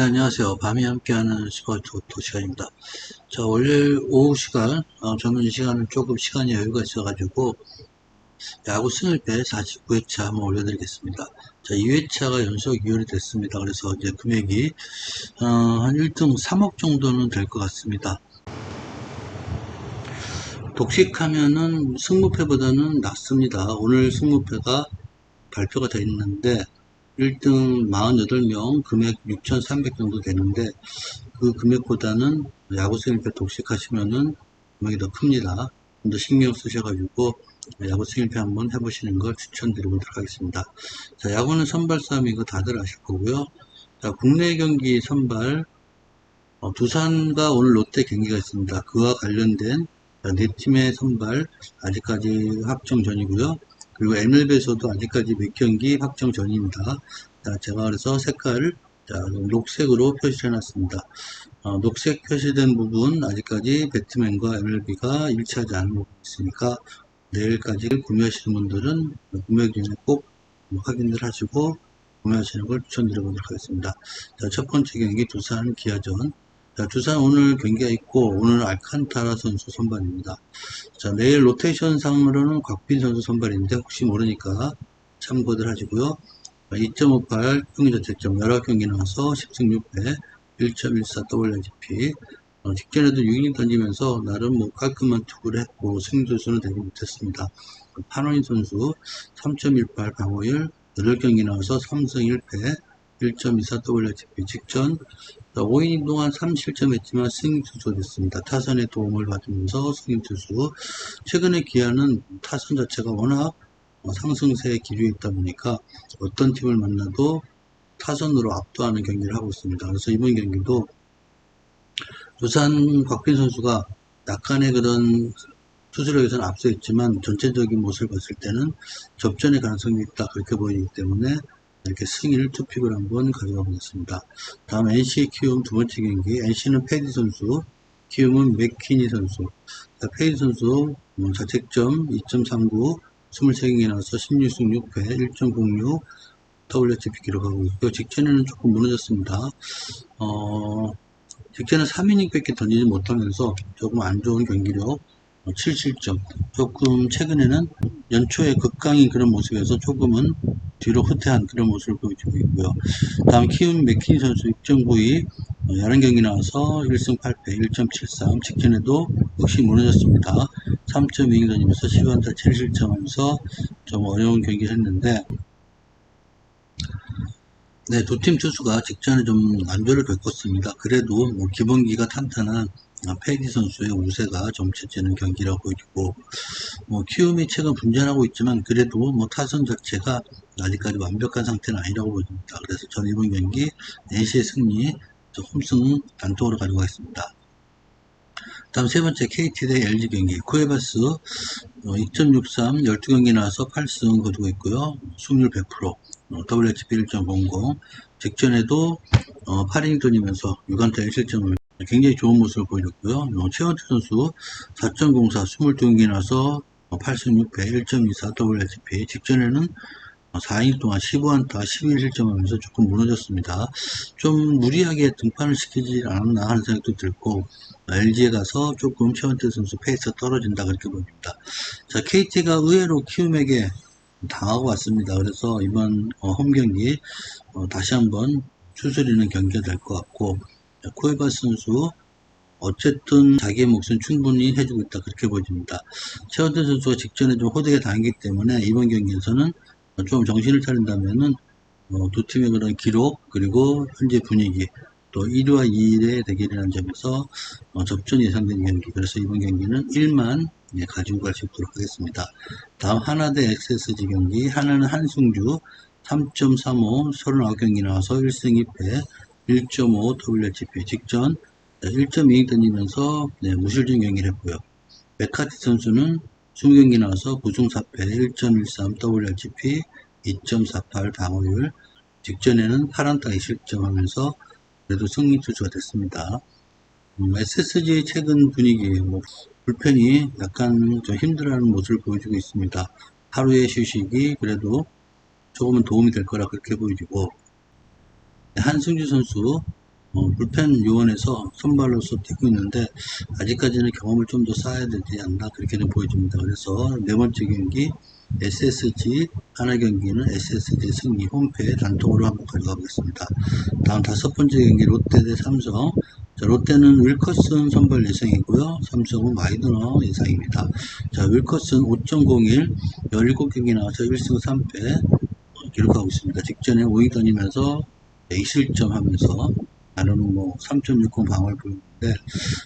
네, 안녕하세요. 밤이 함께하는 스포츠 도 시간입니다. 자, 월요일 오후 시간, 어, 저는 이 시간은 조금 시간이 여유가 있어가지고, 야구 승일배 49회차 한번 올려드리겠습니다. 자, 2회차가 연속 2월이 됐습니다. 그래서 이제 금액이, 어, 한 1등 3억 정도는 될 것 같습니다. 독식하면은 승무패보다는 낮습니다. 오늘 승무패가 발표가 되어 있는데, 1등 48명, 금액 6,300 정도 되는데, 그 금액보다는 야구승일패 독식하시면은 금액이 더 큽니다. 좀 더 신경 쓰셔가지고, 야구승일패 한번 해보시는 걸 추천드리도록 하겠습니다. 자, 야구는 선발 싸움 이거 다들 아실 거고요. 자, 국내 경기 선발, 어, 두산과 오늘 롯데 경기가 있습니다. 그와 관련된 네 팀의 선발, 아직까지 확정 전이고요. 그리고 MLB에서도 아직까지 몇 경기 확정 전입니다. 자, 제가 그래서 색깔을 자, 녹색으로 표시해 놨습니다. 어, 녹색 표시된 부분 아직까지 배트맨과 MLB가 일치하지 않은 부분이 있으니까 내일까지 구매하시는 분들은 구매 전에 꼭 확인을 하시고 구매하시는 걸 추천드려 보도록 하겠습니다. 자, 첫 번째 경기 두산 기아전 자, 두산 오늘 경기가 있고 오늘 알칸타라 선수 선발입니다. 자, 내일 로테이션 상으로는 곽빈 선수 선발인데 혹시 모르니까 참고들 하시고요. 2.58 평균자책점 11경기 나와서 10승 6패 1.14 WGP 어, 직전에도 6이닝 던지면서 나름 뭐 깔끔한 투구를 했고 승수수는 되지 못했습니다. 판원인 선수 3.18 방어율 8경기 나와서 3승 1패 1.24 WGP 직전 5이닝 동안 3실점했지만 승인 투수됐습니다. 타선의 도움을 받으면서 승인 투수. 최근에 기아는 타선 자체가 워낙 상승세에 기류에 있다 보니까 어떤 팀을 만나도 타선으로 압도하는 경기를 하고 있습니다. 그래서 이번 경기도 부산 곽빈 선수가 약간의 그런 투수력에서는 앞서 있지만 전체적인 모습을 봤을 때는 접전의 가능성이 있다 그렇게 보이기 때문에 이렇게 승리를 투픽을 한번 가져가 보겠습니다. 다음 NC 키움 두 번째 경기 NC는 패디 선수 키움은 맥키니 선수 자, 패디 선수 뭐 자책점 2.39 23경기 나와서 16승 6패 1.06 WGP 기록하고 있고 직전에는 조금 무너졌습니다. 어, 직전에 3이닝 밖에 던지지 못하면서 조금 안 좋은 경기력 7실점 조금 최근에는 연초에 극강인 그런 모습에서 조금은 뒤로 후퇴한 그런 모습을 보여주고 있고요. 다음 키움 맥킨 선수 6.92 11경기 나와서 1승 8패 1.73 직전에도 역시 무너졌습니다. 3.2인 던지면서 10안타 7실점 하면서 좀 어려운 경기를 했는데 네, 두 팀 투수가 직전에 좀 안조를 겪었습니다. 그래도 뭐 기본기가 탄탄한 페디 선수의 우세가 점치지는 경기라고 보이고 뭐 키움이 최근 분전하고 있지만 그래도 뭐 타선 자체가 아직까지 완벽한 상태는 아니라고 보입니다. 그래서 저는 이번 경기 4시의 승리 홈승 단통으로 가지고 가겠습니다. 다음 세 번째 KT 대 LG 경기 쿠에바스 2.63 12경기 나와서 8승 거두고 있고요. 승률 100% WHP 1.00 직전에도 8이닝 던지면서 6안타 1실점을 굉장히 좋은 모습을 보여줬고요. 어, 최원태 선수 4.04 22경기 나서 8승 6패 1.24 WHP 직전에는 4이닝 동안 15안타 11실점 하면서 조금 무너졌습니다. 좀 무리하게 등판을 시키지 않았나 하는 생각도 들고 LG에 가서 조금 최원태 선수 페이스가 떨어진다 그렇게 보입니다. 자 KT가 의외로 키움에게 당하고 왔습니다. 그래서 이번 어, 홈 경기 어, 다시 한번 추스리는 경기가 될 것 같고 코에바스 선수 어쨌든 자기의 몫은 충분히 해주고 있다 그렇게 보여집니다. 최원태 선수가 직전에 좀 호되게 당했기 때문에 이번 경기에서는 좀 정신을 차린다면은 어, 두 팀의 그런 기록 그리고 현재 분위기 또 1위와 2위의 대결이라는 점에서 어, 접전 예상되는 경기 그래서 이번 경기는 1만 예, 가지고 갈 수 있도록 하겠습니다. 다음 하나 대 XSG 경기 하나는 한승주 3.35 39경기 나와서 1승 2패 1.5 WHP 직전 1.2 던지면서 네, 무실점 경기를 했고요. 메카티 선수는 20경기 나와서 9승 4패 1.13 WHP 2.48 방어율 직전에는 8안타 2실점하면서 그래도 승리 투수가 됐습니다. 음, SSG 최근 분위기 뭐 불펜이 약간 좀 힘들어하는 모습을 보여주고 있습니다. 하루의 휴식이 그래도 조금은 도움이 될 거라 그렇게 보여지고 한승주 선수 어, 불펜 요원에서 선발로서 뛰고 있는데 아직까지는 경험을 좀 더 쌓아야 되지 않나 그렇게 좀 보여집니다. 그래서 네 번째 경기 SSG 하나 경기는 SSG 승리 홈패 단통으로 한번 가져가보겠습니다. 다음 다섯 번째 경기 롯데 대 삼성 자, 롯데는 윌커슨 선발 예상이고요. 삼성은 마이드너 예상입니다. 자, 윌커슨 5.01 17경기 나와서 1승 3패 기록하고 있습니다. 직전에 5위 다니면서 2실점 하면서 나는 뭐 3.60 방어를 보이는데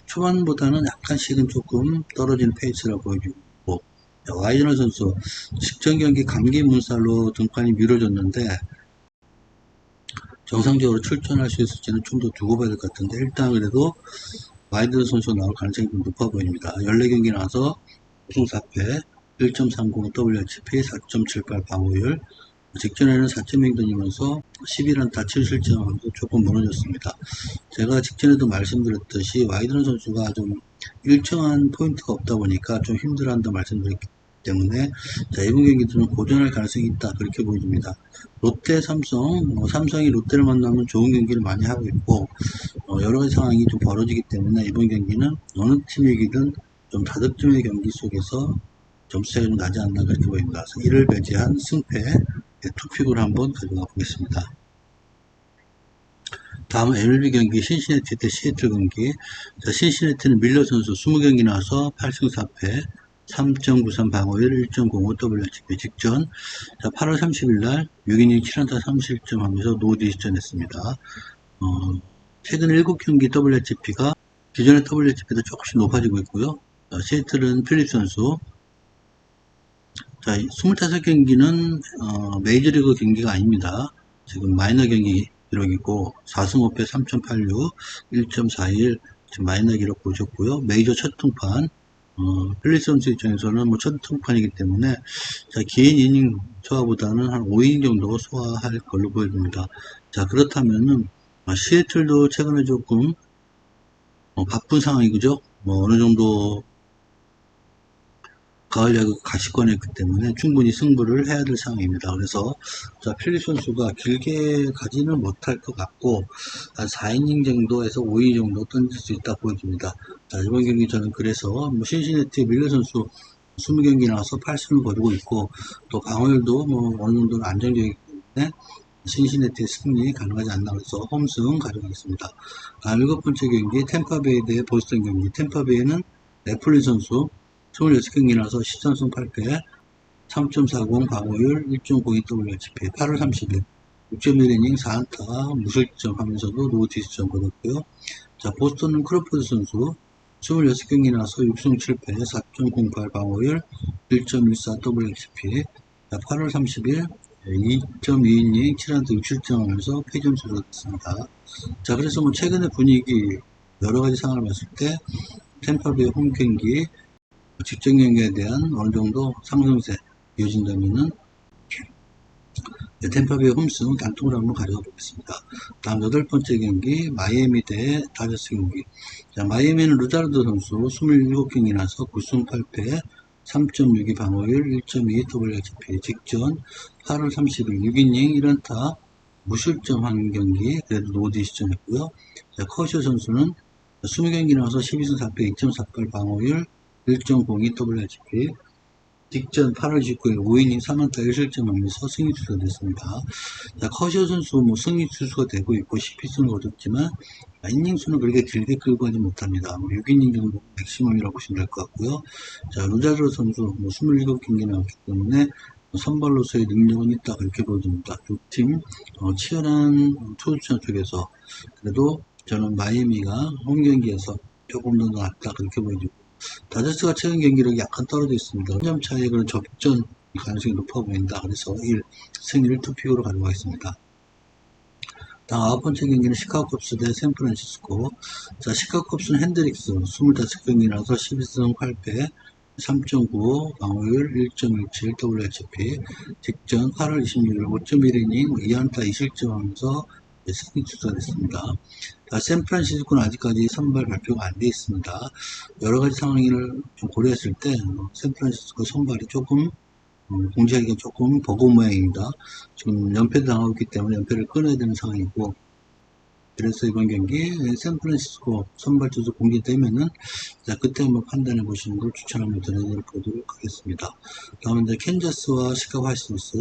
초반보다는 약간씩은 조금 떨어지는 페이스라 보여지고 와이드너 선수 직전 경기 감기 문살로 등판이 미뤄졌는데 정상적으로 출전할 수 있을지는 좀 더 두고 봐야 될 것 같은데 일단 그래도 와이드 선수 나올 가능성이 좀 높아 보입니다. 14경기 나와서 우승 4패 1.30 WHP 4.78 방어율 직전에는 4.0 다니면서 11안타 7실점하면서 조금 무너졌습니다. 제가 직전에도 말씀드렸듯이 와이드런 선수가 좀 일정한 포인트가 없다 보니까 좀 힘들어한다 말씀드렸기 때문에 자, 이번 경기들은 고전할 가능성이 있다 그렇게 보여집니다. 롯데, 삼성, 어, 삼성이 롯데를 만나면 좋은 경기를 많이 하고 있고 어, 여러 가지 상황이 좀 벌어지기 때문에 이번 경기는 어느 팀이 이기든 좀 다득점의 경기 속에서 점수차가 좀 나지 않나 그렇게 보입니다. 이를 배제한 승패 투픽을 한번 가져가 보겠습니다. 다음 MLB 경기 신시내티 대 시애틀 경기 자, 신시내티는 밀러 선수 20경기 나와서 8승 4패 3.93 방어율 1.05 WHP 직전 자, 8월 30일 날 6이닝 7안타 3실점 하면서 노디스전 했습니다. 어, 최근 7경기 WHP가 기존의 WHP도 조금씩 높아지고 있고요. 자, 시애틀은 필립 선수 자, 25경기는 어, 메이저리그 경기가 아닙니다. 지금 마이너 경기 기록이고 4승 5패 3.86, 1.41 지금 마이너 기록 보셨고요. 메이저 첫 등판 어, 필리 선수 입장에서는 뭐 첫 등판이기 때문에 자, 긴 이닝 소화보다는 한 5이닝 정도 소화할 걸로 보여집니다. 자 그렇다면은 아, 시애틀도 최근에 조금 어, 바쁜 상황이 그죠? 뭐 어느 정도 가을 야구 가시권했기 때문에 충분히 승부를 해야 될 상황입니다. 그래서 자, 필립 선수가 길게 가지는 못할 것 같고 한 4이닝 정도에서 5이닝 정도 던질 수 있다 보여집니다. 자, 이번 경기 저는 그래서 뭐 신시내티 밀러 선수 20경기 나와서 8승을 거두고 있고 또 방어율도 뭐 어느 정도 안정적이기 때문에 신시내티의 승리 가능하지 않나 그래서 홈승 가져가겠습니다. 다음 일곱 번째 경기 템파베이 대 보스턴 경기 템파베이는 애플리 선수 26경기 나서 13승 8패 3.40 방어율 1.92WHP 8월 30일 6.1이닝 4안타 무실점 하면서도 노티스점 거뒀고요. 자 보스턴은 크로포드 선수 26경기 나서 6승 7패 4.08 방어율 1.14WHP 자 8월 30일 2.2이닝 7안타 6실점 하면서 패점수를 얻었습니다. 자 그래서 뭐 최근의 분위기 여러 가지 상황을 봤을 때 템파베이 홈 경기 직전 경기에 대한 어느 정도 상승세 이어진다면은 템파베이 홈승 단통을 한번 가져가 보겠습니다. 다음 여덟 번째 경기 마이애미 대 다저스 경기. 자, 마이애미는 루자르도 선수 27경기 나서 9승 8패 3.62 방어율 1.2 WHP 직전 8월 30일 6이닝 1안타 무실점 한 경기 그래도 노디 시점했고요. 자, 커쇼 선수는 20경기 나와서 12승 4패 2.48 방어율 1.02 WHP 직전 8월 19일 5이닝 3안타 1실점 하면서 승리 투수가 됐습니다. 자, 커쇼 선수 뭐 승리 투수가 되고 있고 10피승을 거뒀지만 이닝 수는 그렇게 길게 끌고 가지 못합니다. 뭐 6이닝 정도 맥시멈이라고 보시면 될 것 같고요. 자, 루자르 선수 뭐 27경기 나왔기 때문에 선발로서의 능력은 있다 그렇게 보여집니다. 두팀 어, 치열한 투수전 쪽에서 그래도 저는 마이애미가 홈 경기에서 조금 더 낫다 그렇게 보여집니다. 다저스가 최근 경기력이 약간 떨어져 있습니다. 3점 차이의 그런 접전 가능성이 높아 보인다. 그래서 1, 승리를 투픽으로 가져가겠습니다. 다음 아홉 번째 경기는 시카고 컵스 대 샌프란시스코. 자, 시카고 컵스는 핸드릭스 25경기라서 12승 8패 3.95 방어율 1.17 WHP 직전 8월 26일 5.1이닝 2안타 2실점 하면서 승리 투수됐습니다. 샌프란시스코는 아직까지 선발 발표가 안 돼 있습니다. 여러 가지 상황을 좀 고려했을 때 어, 샌프란시스코 선발이 조금 음, 공지하기가 조금 버거운 모양입니다. 지금 연패도 당하고 있기 때문에 연패를 끊어야 되는 상황이고 그래서 이번 경기 샌프란시스코 선발 투수 공개 되면은 자, 그때 한번 판단해 보시는 걸 추천 한번 드려보도록 하겠습니다. 다음은 이제 캔자스와 시카고 화이트삭스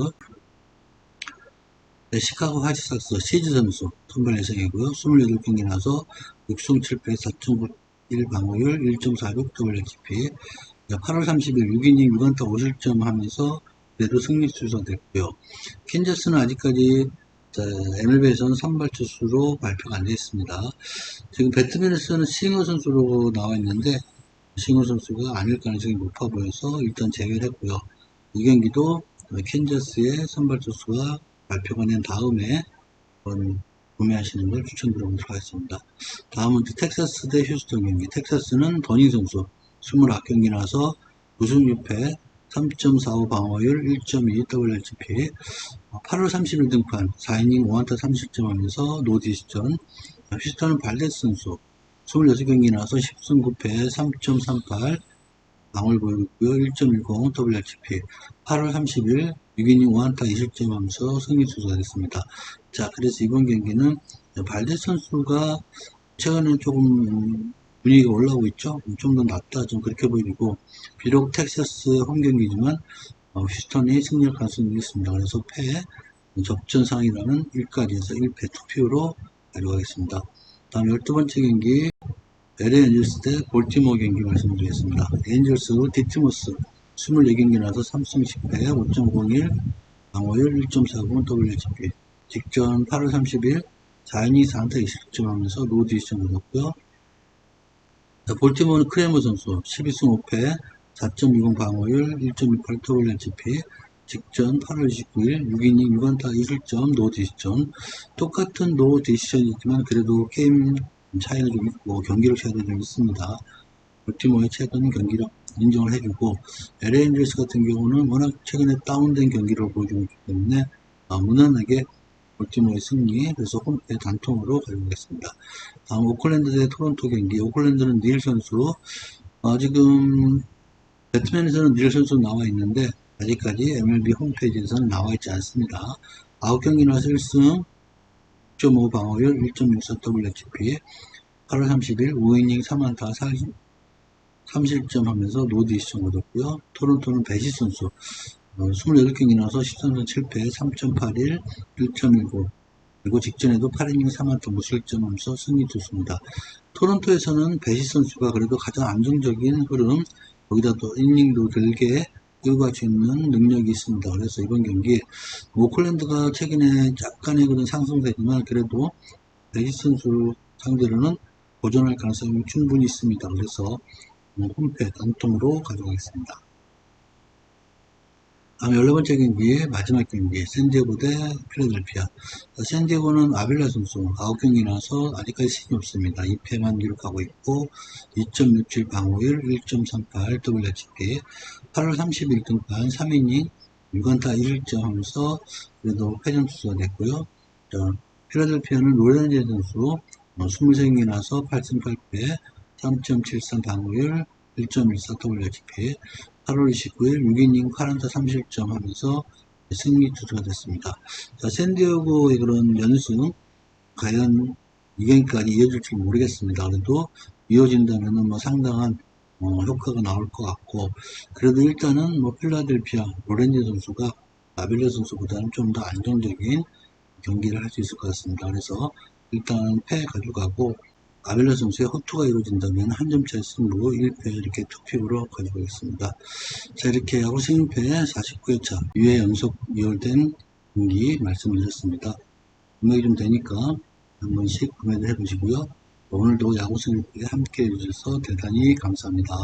네, 시카고 화이트삭스 시즈 선수 선발 예정이고요. 28경기 나서 6승 7패 4.91 방어율 1.46 WHP 8월 30일 6이닝 6안타 5실점 하면서 그래도 승리 투수됐고요. 캔자스는 아직까지 자, MLB에서는 선발 투수로 발표가 안 되어 있습니다. 지금 배트맨에서는 싱어 선수로 나와 있는데 싱어 선수가 아닐 가능성이 높아 보여서 일단 제외를 했고요. 이 경기도 캔자스의 선발 투수가 발표가 된 다음에 구매하시는 걸 추천드리도록 하겠습니다. 다음은 텍사스 대 휴스턴 경기. 텍사스는 더닝 선수 29경기 나서 9승 6패 3.45 방어율 1.2 WHP 8월 30일 등판 4이닝 5안타 30점 하면서 노디스전 휴스턴은 발데스 선수 26경기 나서 10승 9패 3.38 방어를 보이고 있고요. 1.10 WHP 8월 30일 6이닝 5안타 2실점 하면서 승리 투수가 됐습니다. 자 그래서 이번 경기는 발데스 선수가 최근에 조금 분위기가 올라오고 있죠. 좀 더 낫다 좀 그렇게 보이고 비록 텍사스 홈 경기지만 어, 휴스턴이 승리할 가능성이 있습니다. 그래서 패 접전상이라는 1까지 해서 1패 투표로 가져가겠습니다. 다음 12번째 경기 LA 엔젤스 대 볼티모어 경기 말씀드리겠습니다. 엔젤스 디티모스 24경기 나서 3승 10패 5.01 방어율 1.40 WHP 직전 8월 30일 4이닝 4안타 20점 하면서 노 디시전 얻었고요. 자, 볼티모어는 크레머 선수 12승 5패 4.20 방어율 1.28 WHP 직전 8월 29일 6이닝 6안타 2실점 노 디시전 똑같은 노 디시전이지만 그래도 게임 차이가 좀 있고 경기력 차이도 좀 있습니다. 볼티모어의 최근 경기력 인정을 해주고 LA 엔젤스 같은 경우는 워낙 최근에 다운된 경기를 보여주고 있기 때문에 아, 무난하게 볼티모어의 승리 그래서 홈페 단통으로 가져오겠습니다. 다음 오클랜드 대 토론토 경기 오클랜드는 닐 선수 어, 지금 배트맨에서는 닐 선수 나와 있는데 아직까지 MLB 홈페이지에서는 나와 있지 않습니다. 9경기 나서 1승 6.5 방어율 1.64 WHP 8월 30일 5이닝 3안타 3실점 하면서 노디시점 얻었고요. 토론토는 베시 선수 어, 28경기 나서 13전 7패 3.81 1.19 그리고 직전에도 8이닝 3안타 무실점 하면서 승리 투수입니다. 토론토에서는 베시 선수가 그래도 가장 안정적인 흐름 거기다 또 이닝도 길게 끌고 갈수 있는 능력이 있습니다. 그래서 이번 경기 오클랜드가 최근에 약간의 그런 상승세지만 그래도 베시 선수 상대로는 보존할 가능성이 충분히 있습니다. 그래서 홈페 단통으로 가져가겠습니다. 다음 14번째 경기, 마지막 경기, 샌디에고 대 필라델피아. 샌디에고는 아빌라 선수 9경기 나서 아직까지 신이 없습니다. 2패만 기록하고 있고, 2.67 방어율, 1.38 WHP, 8월 30일 등판 3이닝 6안타 1점 하면서 그래도 패전 투수가 됐고요. 자, 필라델피아는 로렌제 선수 23경기 나서 8승 8패, 3.73 방어율, 1.14 WHP, 8월 29일 6이닝 8안타 3실점 하면서 승리 투수가 됐습니다. 자, 샌디에고의 그런 연승, 과연 이 경기까지 이어질지 모르겠습니다. 그래도 이어진다면 뭐 상당한 어, 효과가 나올 것 같고, 그래도 일단은 뭐 필라델피아, 로렌지 선수가 아빌레 선수보다는 좀 더 안정적인 경기를 할 수 있을 것 같습니다. 그래서 일단 패 가져가고, 아벨라 선수의 호투가 이루어진다면 한 점 차의 승부로 1패 이렇게 투표로 가지고 있습니다. 자 이렇게 야구 승패 49회차 2회 연속 2월된 경기 말씀드렸습니다. 금액이 좀 되니까 한 번씩 구매를 해보시고요. 오늘도 야구 승패에 함께 해주셔서 대단히 감사합니다.